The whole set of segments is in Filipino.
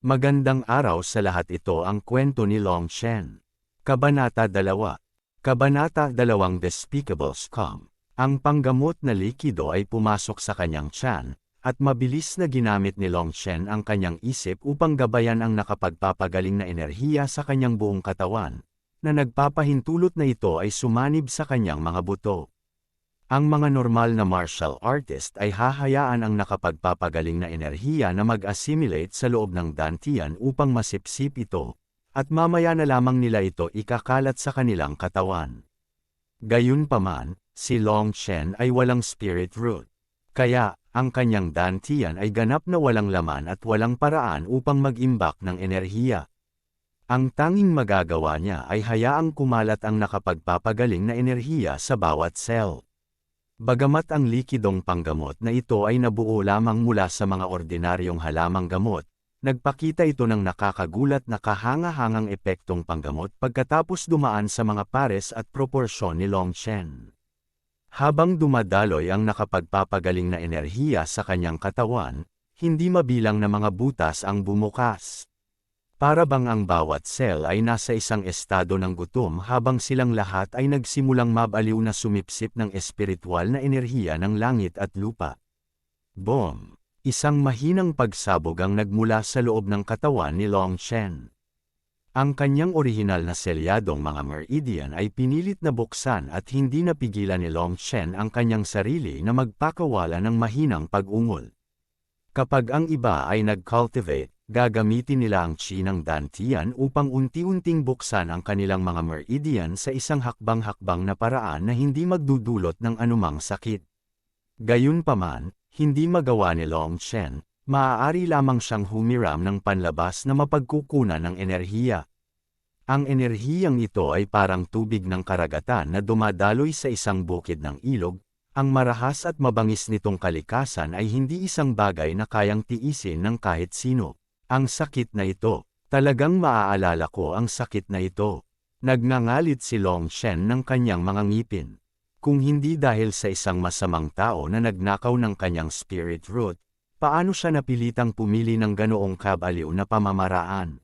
Magandang araw sa lahat ito ang kwento ni Long Shen. Kabanata 2. Kabanata 2 Despicable Scum. Ang panggamot na likido ay pumasok sa kanyang tiyan, at mabilis na ginamit ni Long Shen ang kanyang isip upang gabayan ang nakapagpapagaling na enerhiya sa kanyang buong katawan, na nagpapahintulot na ito ay sumanib sa kanyang mga buto. Ang mga normal na martial artist ay hahayaan ang nakapagpapagaling na enerhiya na mag-assimilate sa loob ng dantian upang masipsip ito, at mamaya na lamang nila ito ikakalat sa kanilang katawan. Gayunpaman, si Long Chen ay walang spirit root. Kaya, ang kanyang dantian ay ganap na walang laman at walang paraan upang mag-imbak ng enerhiya. Ang tanging magagawa niya ay hayaang kumalat ang nakapagpapagaling na enerhiya sa bawat cell. Bagamat ang likidong panggamot na ito ay nabuo lamang mula sa mga ordinaryong halamang gamot, nagpakita ito ng nakakagulat na kahanga-hangang epektong panggamot pagkatapos dumaan sa mga pares at proporsyon ni Long Chen. Habang dumadaloy ang nakapagpapagaling na enerhiya sa kanyang katawan, hindi mabilang na mga butas ang bumukas. Para bang ang bawat cell ay nasa isang estado ng gutom habang silang lahat ay nagsimulang mabaliw na sumipsip ng espiritual na enerhiya ng langit at lupa. Boom! Isang mahinang pagsabog ang nagmula sa loob ng katawan ni Long Chen. Ang kanyang orihinal na selyadong mga meridian ay pinilit na buksan at hindi napigilan ni Long Chen ang kanyang sarili na magpakawala ng mahinang pag-ungol. Kapag ang iba ay nag-cultivate, gagamitin nila ang chi ng dantian upang unti-unting buksan ang kanilang mga meridian sa isang hakbang-hakbang na paraan na hindi magdudulot ng anumang sakit. Gayunpaman, hindi magawa ni Long Chen, maaari lamang siyang humiram ng panlabas na mapagkukunan ng enerhiya. Ang enerhiyang ito ay parang tubig ng karagatan na dumadaloy sa isang bukid ng ilog, ang marahas at mabangis nitong kalikasan ay hindi isang bagay na kayang tiisin ng kahit sino. Ang sakit na ito, talagang maaalala ko ang sakit na ito. Nagngangalit si Long Shen ng kanyang mga ngipin. Kung hindi dahil sa isang masamang tao na nagnakaw ng kanyang spirit root, paano siya napilitang pumili ng ganoong kabaliw na pamamaraan?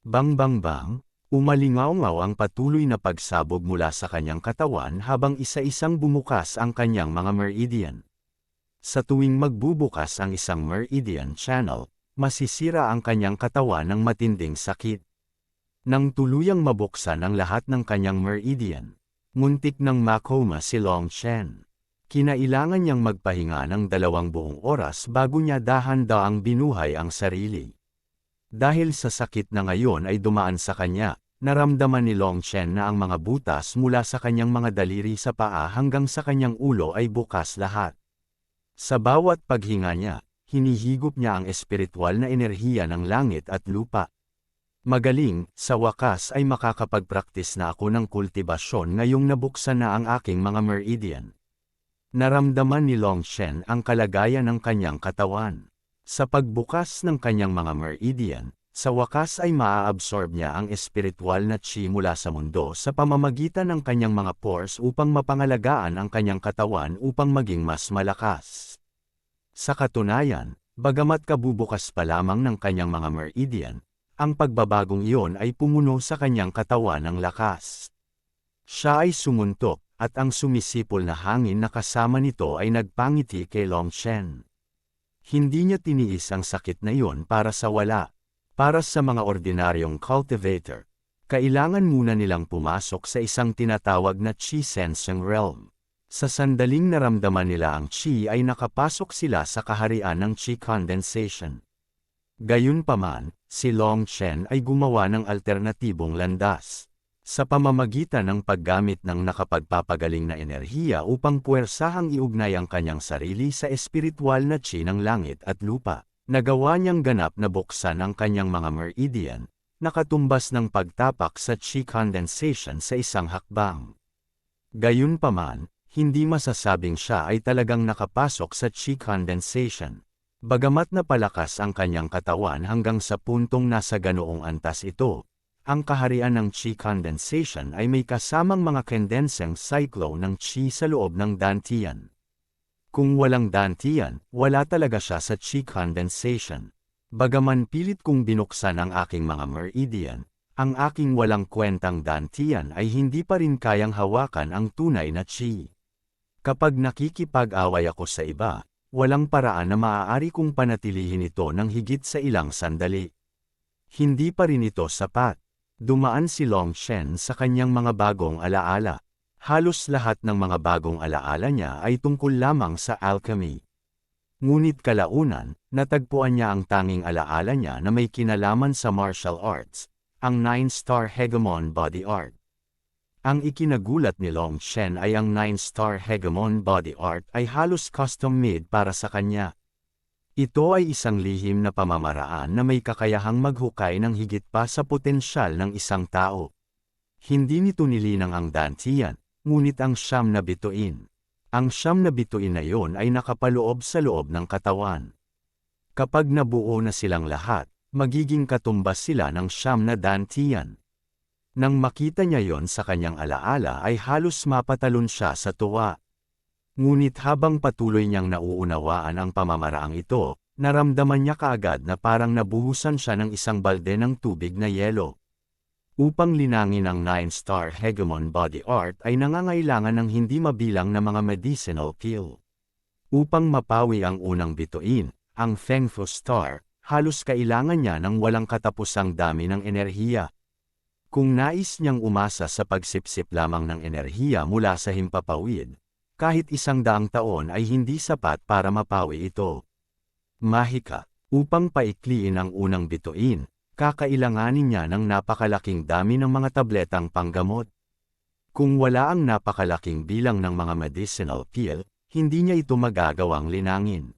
Bang bang bang, umalingaw-ngaw ang patuloy na pagsabog mula sa kanyang katawan habang isa-isang bumukas ang kanyang mga meridian. Sa tuwing magbubukas ang isang meridian channel, masisira ang kanyang katawan ng matinding sakit. Nang tuluyang mabuksan ang lahat ng kanyang meridian, muntik ng makoma si Long Chen. Kinailangan niyang magpahinga ng dalawang buong oras bago niya dahan-daang binuhay ang sarili. Dahil sa sakit na ngayon ay dumaan sa kanya, naramdaman ni Long Chen na ang mga butas mula sa kanyang mga daliri sa paa hanggang sa kanyang ulo ay bukas lahat. Sa bawat paghinga niya, hinihigop niya ang espiritual na enerhiya ng langit at lupa. Magaling, sa wakas ay makakapagpraktis na ako ng kultibasyon ngayong nabuksan na ang aking mga meridian. Naramdaman ni Long Shen ang kalagayan ng kanyang katawan. Sa pagbukas ng kanyang mga meridian, sa wakas ay maa-absorb niya ang espiritual na chi mula sa mundo sa pamamagitan ng kanyang mga pores upang mapangalagaan ang kanyang katawan upang maging mas malakas. Sa katunayan, bagamat kabubukas pa lamang ng kanyang mga meridian, ang pagbabagong iyon ay pumuno sa kanyang katawan ng lakas. Siya ay sumuntok, at ang sumisipol na hangin na kasama nito ay nagpangiti kay Long Shen. Hindi niya tiniis ang sakit na iyon para sa wala. Para sa mga ordinaryong cultivator, kailangan muna nilang pumasok sa isang tinatawag na chi sensing realm. Sa sandaling naramdaman nila ang chi ay nakapasok sila sa kaharian ng chi condensation. Gayunpaman, si Long Chen ay gumawa ng alternatibong landas. Sa pamamagitan ng paggamit ng nakapagpapagaling na enerhiya upang puwersahang iugnay ang kanyang sarili sa espiritual na chi ng langit at lupa, nagawa niyang ganap na buksan ang kanyang mga meridian, nakatumbas ng pagtapak sa chi condensation sa isang hakbang. Gayunpaman, hindi masasabing siya ay talagang nakapasok sa chi condensation. Bagamat napalakas ang kanyang katawan hanggang sa puntong nasa ganoong antas ito, ang kaharian ng chi condensation ay may kasamang mga condensing cyclone ng chi sa loob ng dantian. Kung walang dantian, wala talaga siya sa chi condensation. Bagaman pilit kong binuksan ang aking mga meridian, ang aking walang kwentang dantian ay hindi pa rin kayang hawakan ang tunay na chi. Kapag nakikipag-away ako sa iba, walang paraan na maaari kong panatilihin ito ng higit sa ilang sandali. Hindi pa rin ito sapat. Dumaan si Long Shen sa kanyang mga bagong alaala. Halos lahat ng mga bagong alaala niya ay tungkol lamang sa alchemy. Ngunit kalaunan, natagpuan niya ang tanging alaala niya na may kinalaman sa martial arts, ang Nine-Star Hegemon Body Art. Ang ikinagulat ni Long Shen ay ang Nine-Star Hegemon Body Art ay halos custom-made para sa kanya. Ito ay isang lihim na pamamaraan na may kakayahang maghukay ng higit pa sa potensyal ng isang tao. Hindi nito nilinang ang dantiyan, ngunit ang siyam na bituin. Ang siyam na bituin na yon ay nakapaloob sa loob ng katawan. Kapag nabuo na silang lahat, magiging katumbas sila ng siyam na dantiyan. Nang makita niya yon sa kanyang alaala ay halos mapatalon siya sa tuwa. Ngunit habang patuloy niyang nauunawaan ang pamamaraang ito, naramdaman niya kaagad na parang nabuhusan siya ng isang balde ng tubig na yelo. Upang linangin ang 9-star hegemon body art ay nangangailangan ng hindi mabilang na mga medicinal pill. Upang mapawi ang unang bituin, ang Feng Fu Star, halos kailangan niya ng walang katapusang dami ng enerhiya. Kung nais niyang umasa sa pagsipsip lamang ng enerhiya mula sa himpapawid, kahit isang daang taon ay hindi sapat para mapawi ito. Mahika, upang paikliin ang unang bituin, kakailanganin niya ng napakalaking dami ng mga tabletang panggamot. Kung wala ang napakalaking bilang ng mga medicinal pill, hindi niya ito magagawang linangin.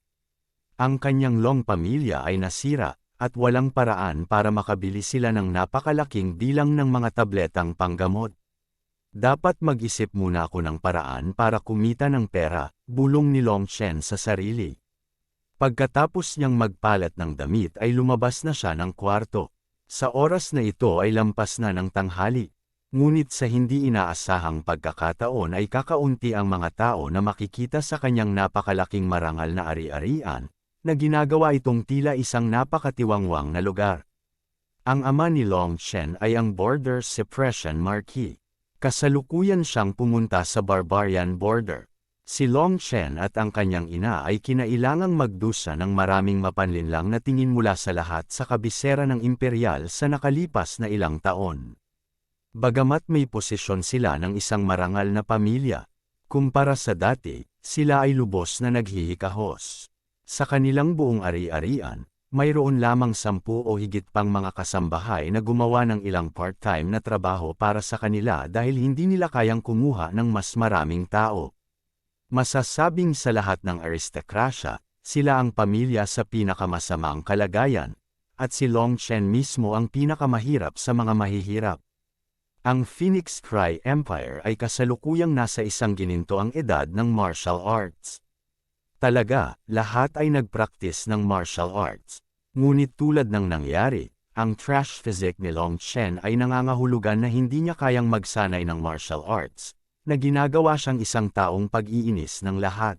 Ang kanyang long pamilya ay nasira, at walang paraan para makabili sila ng napakalaking bilang ng mga tabletang panggamot. Dapat mag-isip muna ako ng paraan para kumita ng pera, bulong ni Long Chen sa sarili. Pagkatapos niyang magpalat ng damit ay lumabas na siya ng kwarto. Sa oras na ito ay lampas na ng tanghali. Ngunit sa hindi inaasahang pagkakataon ay kakaunti ang mga tao na makikita sa kanyang napakalaking marangal na ari-arian, na ginagawa itong tila isang napakatiwangwang na lugar. Ang ama ni Long Chen ay ang Border Suppression Marquis. Kasalukuyan siyang pumunta sa Barbarian Border. Si Long Chen at ang kanyang ina ay kinailangang magdusa ng maraming mapanlinlang na tingin mula sa lahat sa kabisera ng imperial sa nakalipas na ilang taon. Bagamat may posisyon sila ng isang marangal na pamilya, kumpara sa dati, sila ay lubos na naghihikahos. Sa kanilang buong ari-arian, mayroon lamang sampu o higit pang mga kasambahay na gumawa ng ilang part-time na trabaho para sa kanila dahil hindi nila kayang kumuha ng mas maraming tao. Masasabing sa lahat ng aristokrasya, sila ang pamilya sa pinakamasamang kalagayan, at si Long Chen mismo ang pinakamahirap sa mga mahihirap. Ang Phoenix Cry Empire ay kasalukuyang nasa isang ginintoang edad ng martial arts. Talaga, lahat ay nagpraktis ng martial arts. Ngunit tulad ng nangyari, ang trash physique ni Long Chen ay nangangahulugan na hindi niya kayang magsanay ng martial arts, na ginagawa siyang isang taong pag-iinis ng lahat.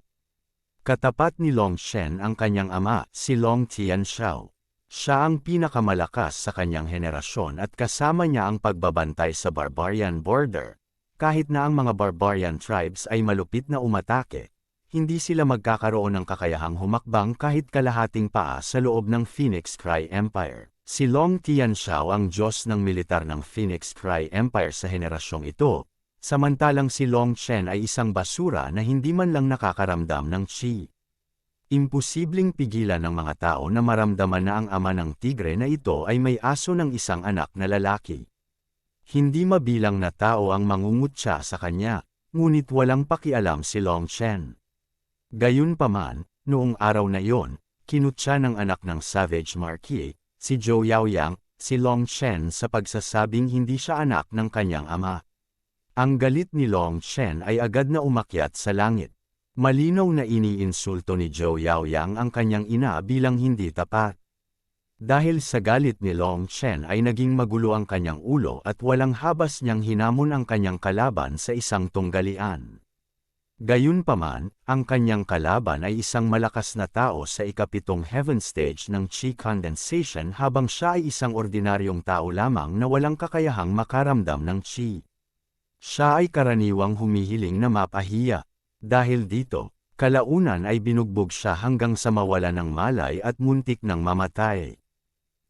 Katapat ni Long Shen ang kanyang ama, si Long Tianxiao. Siya ang pinakamalakas sa kanyang henerasyon at kasama niya ang pagbabantay sa barbarian border. Kahit na ang mga barbarian tribes ay malupit na umatake, hindi sila magkakaroon ng kakayahang humakbang kahit kalahating paa sa loob ng Phoenix Cry Empire. Si Long Tianxiao ang Diyos ng militar ng Phoenix Cry Empire sa henerasyong ito, Samantalang si Long Chen ay isang basura na hindi man lang nakakaramdam ng chi. Imposibleng pigilan ng mga tao na maramdaman na ang ama ng tigre na ito ay may aso ng isang anak na lalaki. Hindi mabilang na tao ang mangungutya sa kanya, ngunit walang pakialam si Long Chen. Gayunpaman, noong araw na iyon, kinutya ng anak ng Savage Marquis, si Zhou Yaoyang, si Long Chen sa pagsasabing hindi siya anak ng kanyang ama. Ang galit ni Long Chen ay agad na umakyat sa langit. Malinaw na iniinsulto ni Zhou Yaoyang ang kanyang ina bilang hindi tapat. Dahil sa galit ni Long Chen ay naging magulo ang kanyang ulo at walang habas niyang hinamon ang kanyang kalaban sa isang tunggalian. Gayunpaman, ang kanyang kalaban ay isang malakas na tao sa ikapitong heaven stage ng chi condensation habang siya ay isang ordinaryong tao lamang na walang kakayahang makaramdam ng chi. Siya ay karaniwang humihiling na mapahiya. Dahil dito, kalaunan ay binugbog siya hanggang sa mawala ng malay at muntik ng mamatay.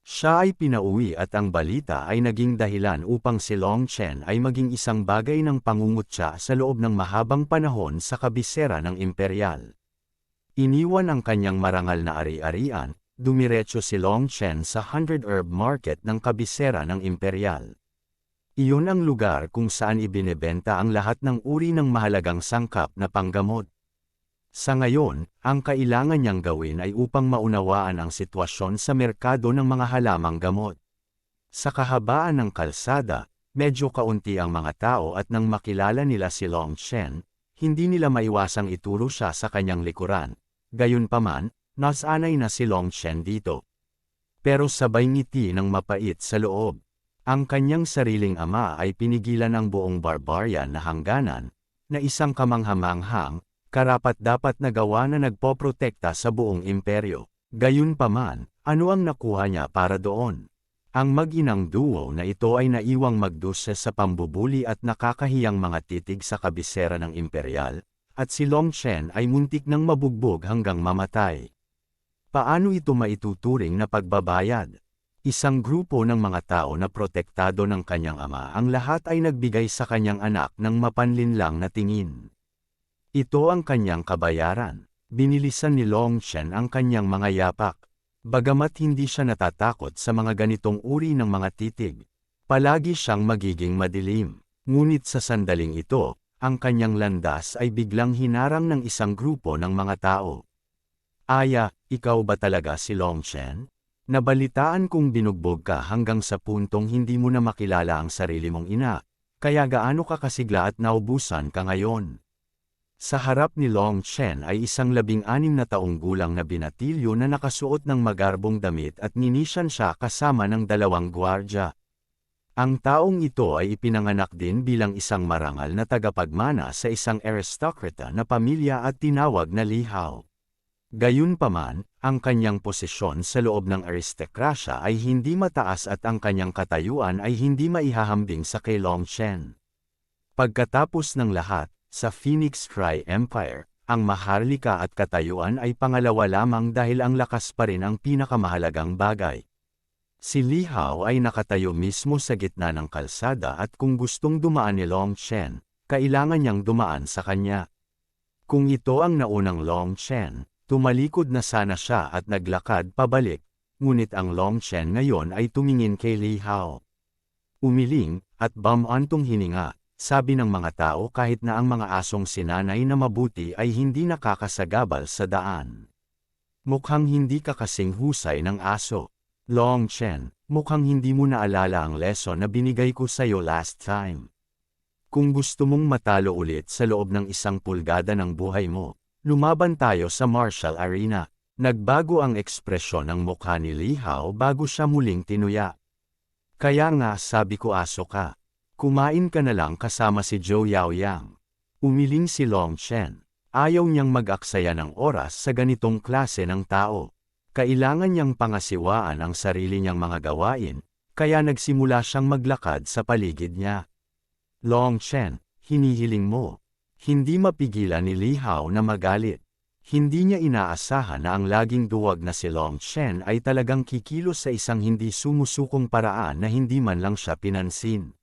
Siya ay pinauwi at ang balita ay naging dahilan upang si Long Chen ay maging isang bagay ng pangungutya sa loob ng mahabang panahon sa kabisera ng imperial. Iniwan ang kanyang marangal na ari-arian, dumiretso si Long Chen sa Hundred Herb Market ng kabisera ng imperial. Iyon ang lugar kung saan ibinebenta ang lahat ng uri ng mahalagang sangkap na panggamot. Sa ngayon, ang kailangan niyang gawin ay upang maunawaan ang sitwasyon sa merkado ng mga halamang gamot. Sa kahabaan ng kalsada, medyo kaunti ang mga tao at nang makilala nila si Long Chen, hindi nila maiwasang ituro siya sa kanyang likuran. Gayunpaman, nasanay na si Long Chen dito. Pero sabay ngiti ng mapait sa loob. Ang kanyang sariling ama ay pinigilan ang buong barbarian na hangganan, na isang kamanghamanghang, karapat-dapat na gawa na nagpoprotekta sa buong imperyo. Gayunpaman, ano ang nakuha niya para doon? Ang mag-inang duo na ito ay naiwang magduse sa pambubuli at nakakahiyang mga titig sa kabisera ng imperial, at si Long Chen ay muntik ng mabugbog hanggang mamatay. Paano ito maituturing na pagbabayad? Isang grupo ng mga tao na protektado ng kanyang ama ang lahat ay nagbigay sa kanyang anak ng mapanlinlang na tingin. Ito ang kanyang kabayaran. Binilisan ni Long Chen ang kanyang mga yapak. Bagamat hindi siya natatakot sa mga ganitong uri ng mga titig, palagi siyang magiging madilim. Ngunit sa sandaling ito, ang kanyang landas ay biglang hinarang ng isang grupo ng mga tao. Aya, ikaw ba talaga si Long Chen? Nabalitaan kong binugbog ka hanggang sa puntong hindi mo na makilala ang sarili mong ina, kaya gaano ka kasigla at naubusan ka ngayon. Sa harap ni Long Chen ay isang labing-anim na taong gulang na binatilyo na nakasuot ng magarbong damit at ninisyan siya kasama ng dalawang gwardya. Ang taong ito ay ipinanganak din bilang isang marangal na tagapagmana sa isang aristokrata na pamilya at tinawag na lihaw. Gayunpaman, ang kanyang posisyon sa loob ng aristokrasya ay hindi mataas at ang kanyang katayuan ay hindi maihahambing sa kay Long Chen. Pagkatapos ng lahat, sa Phoenix Cry Empire, ang maharlika at katayuan ay pangalawa lamang dahil ang lakas pa rin ang pinakamahalagang bagay. Si Li Hao ay nakatayo mismo sa gitna ng kalsada at kung gustong dumaan ni Long Chen, kailangan niyang dumaan sa kanya. Kung ito ang naunang Long Chen, tumalikod na sana siya at naglakad pabalik, ngunit ang Long Chen ngayon ay tumingin kay Li Hao. Umiling, at bamantong hininga, sabi ng mga tao kahit na ang mga asong sinanay na mabuti ay hindi nakakasagabal sa daan. Mukhang hindi ka kasing husay ng aso. Long Chen, mukhang hindi mo naalala ang lesson na binigay ko sa'yo last time. Kung gusto mong matalo ulit sa loob ng isang pulgada ng buhay mo, lumaban tayo sa martial arena. Nagbago ang ekspresyon ng mukha ni Li Hao bago siya muling tinuya. Kaya nga sabi ko aso ka. Kumain ka na lang kasama si Zhou Yaoyang. Umiling si Long Chen. Ayaw niyang mag-aksaya ng oras sa ganitong klase ng tao. Kailangan niyang pangasiwaan ang sarili niyang mga gawain, kaya nagsimula siyang maglakad sa paligid niya. Long Chen, hinihiling mo. Hindi mapigilan ni Li Hao na magalit. Hindi niya inaasahan na ang laging duwag na si Long Chen ay talagang kikilos sa isang hindi sumusukong paraan na hindi man lang siya pinansin.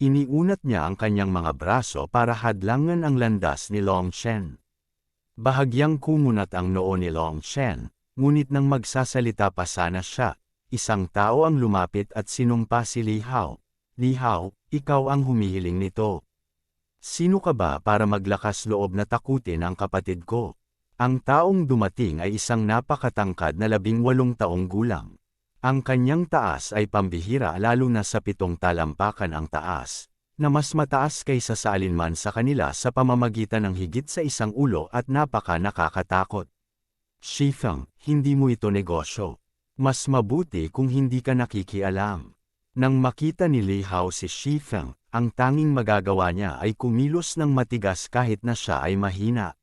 Iniunat niya ang kanyang mga braso para hadlangan ang landas ni Long Chen. Bahagyang kumunat ang noo ni Long Chen, ngunit nang magsasalita pa sana siya, isang tao ang lumapit at sinumpa si Li Hao. Li Hao, ikaw ang humihiling nito. Sino ka ba para maglakas loob na takutin ang kapatid ko? Ang taong dumating ay isang napakatangkad na labing walong taong gulang. Ang kanyang taas ay pambihira lalo na sa pitong talampakan ang taas, na mas mataas kaysa sa alinman sa kanila sa pamamagitan ng higit sa isang ulo at napaka nakakatakot. Shifeng, hindi mo ito negosyo. Mas mabuti kung hindi ka nakikialam. Nang makita ni Li Hao si Shifeng, ang tanging magagawa niya ay kumilos ng matigas kahit na siya ay mahina.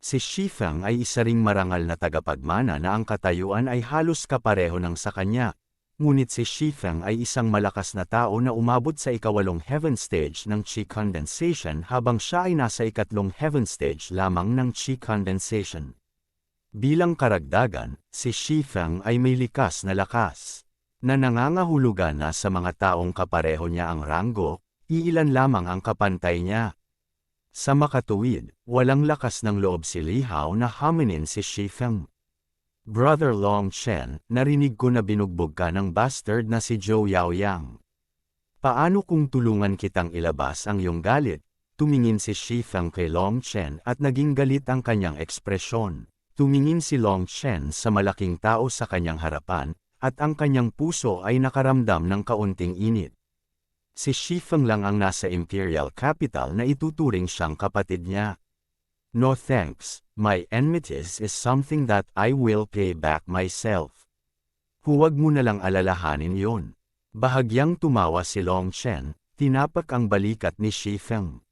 Si Shifeng ay isa ring marangal na tagapagmana na ang katayuan ay halos kapareho ng sa kanya. Ngunit si Shifeng ay isang malakas na tao na umabot sa ikawalong heaven stage ng chi condensation habang siya ay nasa ikatlong heaven stage lamang ng chi condensation. Bilang karagdagan, si Shifeng ay may likas na lakas na nangangahulugan na sa mga taong kapareho niya ang ranggo, iilan lamang ang kapantay niya. Sa makatuwid, walang lakas ng loob si Li Hao na haminin si Shifeng. Brother Long Chen, narinig ko na binugbog ka ng bastard na si Zhou Yaoyang. Paano kung tulungan kitang ilabas ang iyong galit? Tumingin si Shifeng kay Long Chen at naging galit ang kanyang ekspresyon. Tumingin si Long Chen sa malaking tao sa kanyang harapan, at ang kanyang puso ay nakaramdam ng kaunting init. Si Shifeng lang ang nasa imperial capital na ituturing siyang kapatid niya. No thanks, my enmities is something that I will pay back myself. Huwag mo na lang alalahanin yon. Bahagyang tumawa si Long Chen, tinapak ang balikat ni Shifeng.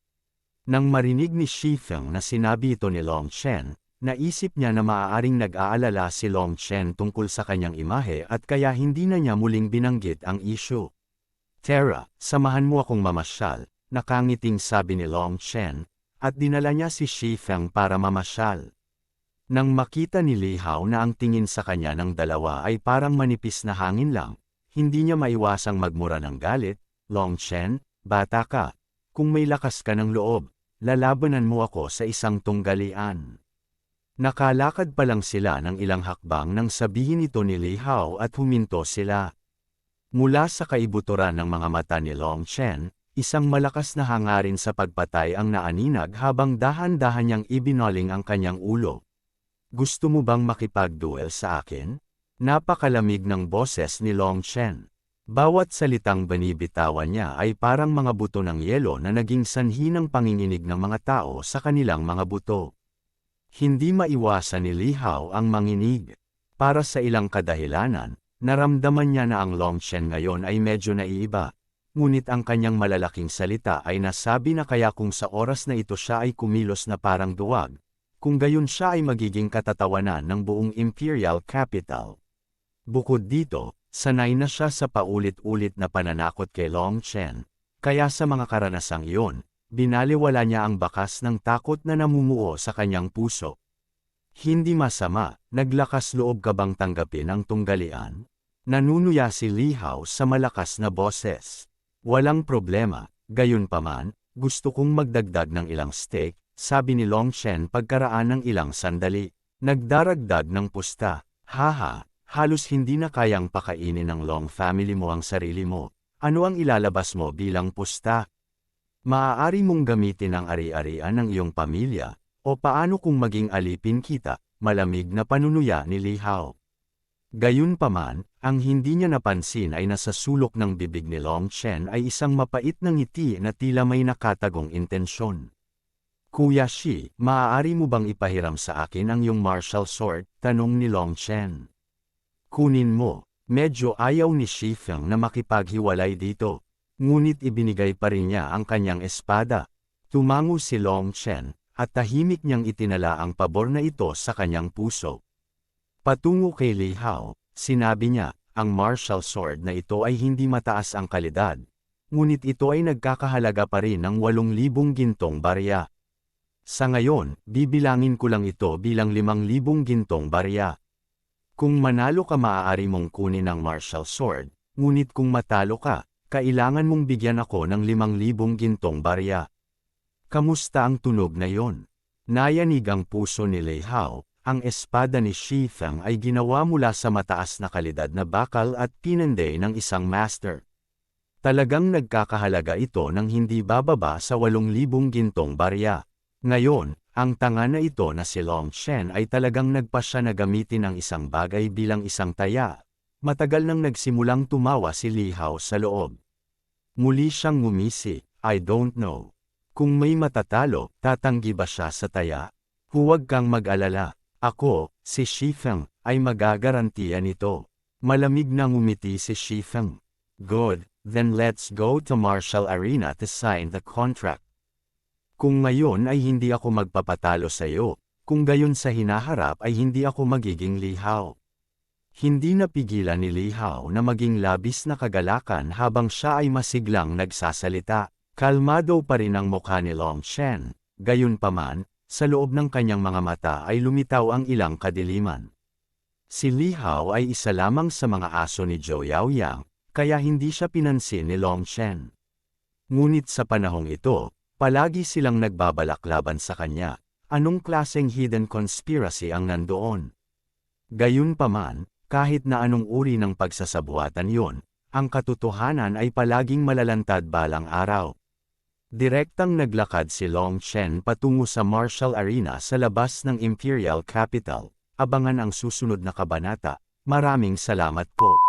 Nang marinig ni Shifeng na sinabi ito ni Long Chen, naisip niya na maaaring nag-aalala si Long Chen tungkol sa kanyang imahe at kaya hindi na niya muling binanggit ang issue. Tara, samahan mo akong mamasyal, nakangiting sabi ni Long Chen, at dinala niya si Shi Feng para mamasyal. Nang makita ni Li Hao na ang tingin sa kanya ng dalawa ay parang manipis na hangin lang, hindi niya maiwasang magmura ng galit, Long Chen, bata ka, kung may lakas ka ng loob, lalabanan mo ako sa isang tunggalian. Nakalakad pa lang sila ng ilang hakbang nang sabihin ito ni Li Hao at huminto sila. Mula sa kaibuturan ng mga mata ni Long Chen, isang malakas na hangarin sa pagpatay ang naaninag habang dahan-dahan niyang ibinoling ang kanyang ulo. Gusto mo bang makipag-duel sa akin? Napakalamig ng boses ni Long Chen. Bawat salitang banibitawan niya ay parang mga buto ng yelo na naging sanhi ng panginginig ng mga tao sa kanilang mga buto. Hindi maiwasan ni Li Hao ang manginig. Para sa ilang kadahilanan, Naramdaman niya na ang Long Chen ngayon ay medyo naiiba, ngunit ang kanyang malalaking salita ay nasabi na kaya kung sa oras na ito siya ay kumilos na parang duwag, kung gayon siya ay magiging katatawanan ng buong imperial capital. Bukod dito, sanay na siya sa paulit-ulit na pananakot kay Long Chen, kaya sa mga karanasang iyon, binaliwala niya ang bakas ng takot na namumuo sa kanyang puso. Hindi masama, naglakas loob ka bang tanggapin ang tunggalian? Nanunuya si Li Hao sa malakas na boses. Walang problema, gayon paman, gusto kong magdagdag ng ilang steak, sabi ni Long Chen pagkaraan ng ilang sandali. Nagdaragdag ng pusta, haha, halos hindi na kayang pakainin ng Long family mo ang sarili mo. Ano ang ilalabas mo bilang pusta? Maaari mong gamitin ang ari-arian ng iyong pamilya, o paano kung maging alipin kita, malamig na panunuya ni Li Hao. Gayunpaman, ang hindi niya napansin ay nasa sulok ng bibig ni Long Chen ay isang mapait na ngiti na tila may nakatagong intensyon. Kuya Shi, maaari mo bang ipahiram sa akin ang iyong martial sword? Tanong ni Long Chen. Kunin mo, medyo ayaw ni Shi Feng na makipaghiwalay dito, ngunit ibinigay pa rin niya ang kanyang espada. Tumango si Long Chen, at tahimik niyang itinala ang pabor na ito sa kanyang puso. Patungo kay Li Hao, sinabi niya, ang martial sword na ito ay hindi mataas ang kalidad, ngunit ito ay nagkakahalaga pa rin ng 8,000 gintong barya. Sa ngayon, bibilangin ko lang ito bilang 5,000 gintong barya. Kung manalo ka maaari mong kunin ang martial sword, ngunit kung matalo ka, kailangan mong bigyan ako ng 5,000 gintong barya. Kamusta ang tunog na yon? Nayanig ang puso ni Lei Hao, ang espada ni Shi Feng ay ginawa mula sa mataas na kalidad na bakal at pinanday ng isang master. Talagang nagkakahalaga ito ng hindi bababa sa 8,000 gintong barya. Ngayon, ang tanga na ito na si Long Shen ay talagang nagpasya na gamitin ang isang bagay bilang isang taya. Matagal nang nagsimulang tumawa si Li Hao sa loob. Muli siyang ngumisi, I don't know. Kung may matatalo, tatanggi ba siya sa taya? Huwag kang mag-alala. Ako, si Shifeng, ay magagarantiya nito. Malamig na ngumiti si Shifeng. Good, Then let's go to Marshall Arena to sign the contract. Kung ngayon ay hindi ako magpapatalo sa iyo, kung gayon sa hinaharap ay hindi ako magiging lihaw. Hindi napigilan ni Lihaw na maging labis na kagalakan habang siya ay masiglang nagsasalita. Kalmado pa rin ang mukha ni Long Shen. Gayunpaman, sa loob ng kanyang mga mata ay lumitaw ang ilang kadiliman. Si Lihaw ay isa lamang sa mga aso ni Zhou Yaoyang, kaya hindi siya pinansin ni Long Shen. Ngunit sa panahong ito, palagi silang nagbabalak laban sa kanya. Anong klaseng hidden conspiracy ang nandoon? Gayunpaman, kahit na anong uri ng pagsasabuatan yon, ang katotohanan ay palaging malalantad balang araw. Direktang naglakad si Long Chen patungo sa Marshall Arena sa labas ng Imperial Capital. Abangan ang susunod na kabanata. Maraming salamat po.